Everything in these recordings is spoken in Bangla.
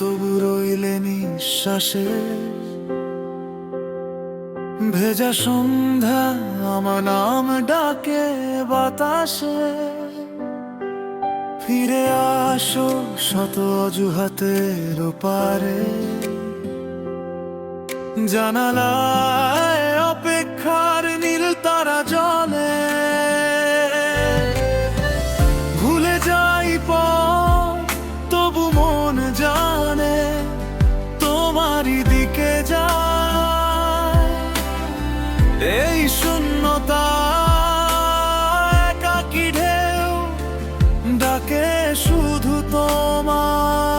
তবু রইলে নিঃশ্বাসে। ভেজা সন্ধ্যা আমার নাম ডাকে বাতাসে। ফিরে আসো শত অজুহাতের পারে জানালায় অপেক্ষার নীল তারা জলে দিকে যায়। এই শূন্যতা একাকি ঢেউ ডাকে শুধু তোমায়।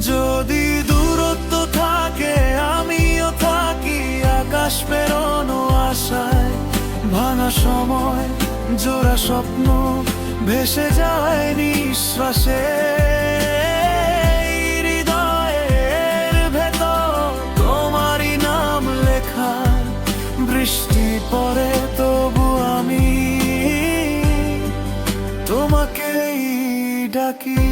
যদি দূরত্ব থাকে, আমিও থাকি আকাশ পেরোনো আশায়। সময়, জোড়া স্বপ্ন ভেসে যায় নিঃশ্বাসে। বৃষ্টি পরে তবু আমি তোমাকেই ডাকি।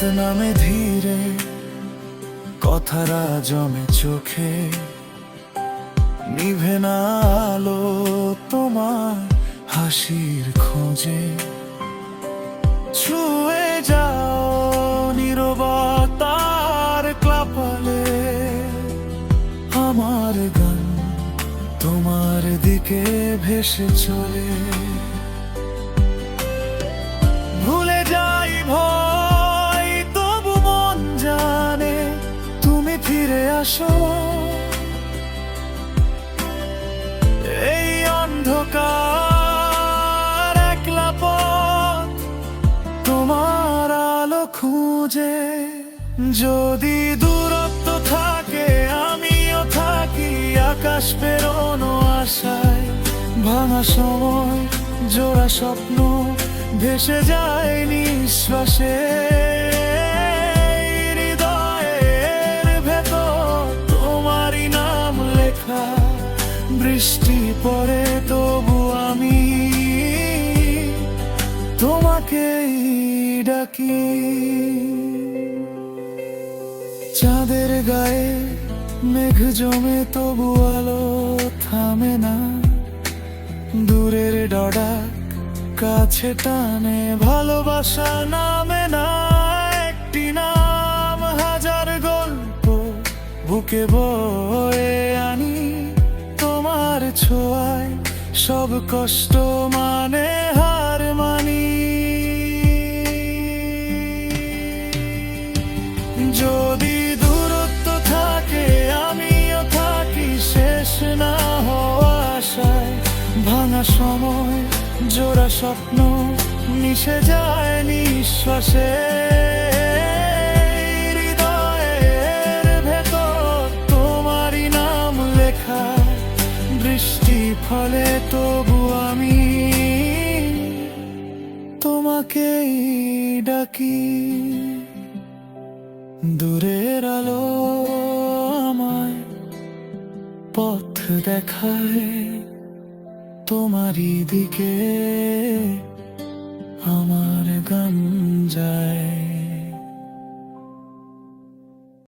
রাত নামে ধীরে, কথারা জমে চোখে। নিভে না আলো তোমার হাসির খোঁজে। ছুঁয়ে যাও নীরবতার ক্লাপালে আমার গান তোমার দিকে ভেসে চলে। খুঁজে যদি দূরত্ব থাকে, আমিও থাকি আকাশ পেরোনো আশায়। ভাঙা সময়, জোড়া স্বপ্ন ভেসে যায় নিঃশ্বাসে। হৃদয়ের ভেতর তোমারই নাম লেখা, বৃষ্টি পড়ে তবু ডাকি। চাঁদের গায়ে মেঘ জমে তবু আলো থামে না। দূরের ডডা কাছে টানে, ভালোবাসা নামে না। একটি নাম, হাজার গল্প বুকে বয়ে আনি। তোমার ছোঁয়ায় সব কষ্ট স্বপ্ন মিশে যায় নিঃশ্বাসে। হৃদয়ের ভেতর তোমারই নাম লেখা। বৃষ্টি ফলে তবু আমি তোমাকেই ডাকি। দূরের আলো আমায় পথ দেখায়। তোমারই দিকে আমার গান যায়।